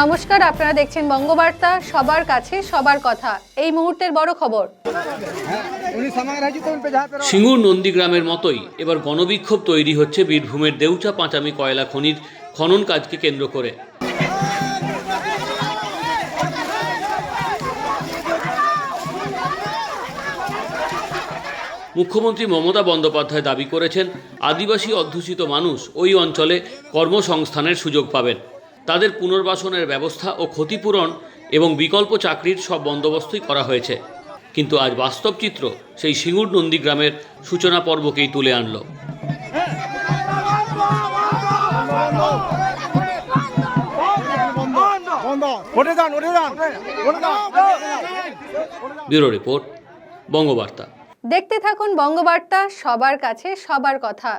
নমস্কার, আপনারা দেখছেন বঙ্গবার্তা, সবার কাছে সবার কথা। এই মুহূর্তের বড় খবর। সিঙ্গুর নন্দীগ্রামের মতোই, এবার গণবিক্ষোভ তৈরি হচ্ছে বীরভূমের দেউচা পাঁচামি কয়লা খনির খনন কাজকে কেন্দ্র করে। মুখ্যমন্ত্রী মমতা বন্দ্যোপাধ্যায় দাবি করেছেন, আদিবাসী অধ্যুষিত মানুষ ওই অঞ্চলে কর্মসংস্থানের সুযোগ পাবেন। তাদের পুনর্বাসনের ব্যবস্থা ও ক্ষতিপূরণ এবং বিকল্প চাকরির সব বন্দোবস্তই করা হয়েছে। কিন্তু আজ বাস্তব চিত্র সেই সিঙ্গুর নন্দীগ্রামের সূচনা পর্বকেই তুলে আনলো। Bureau report, Bangabarta. দেখতে থাকুন বঙ্গবার্তা, সবার কাছে সবার কথা।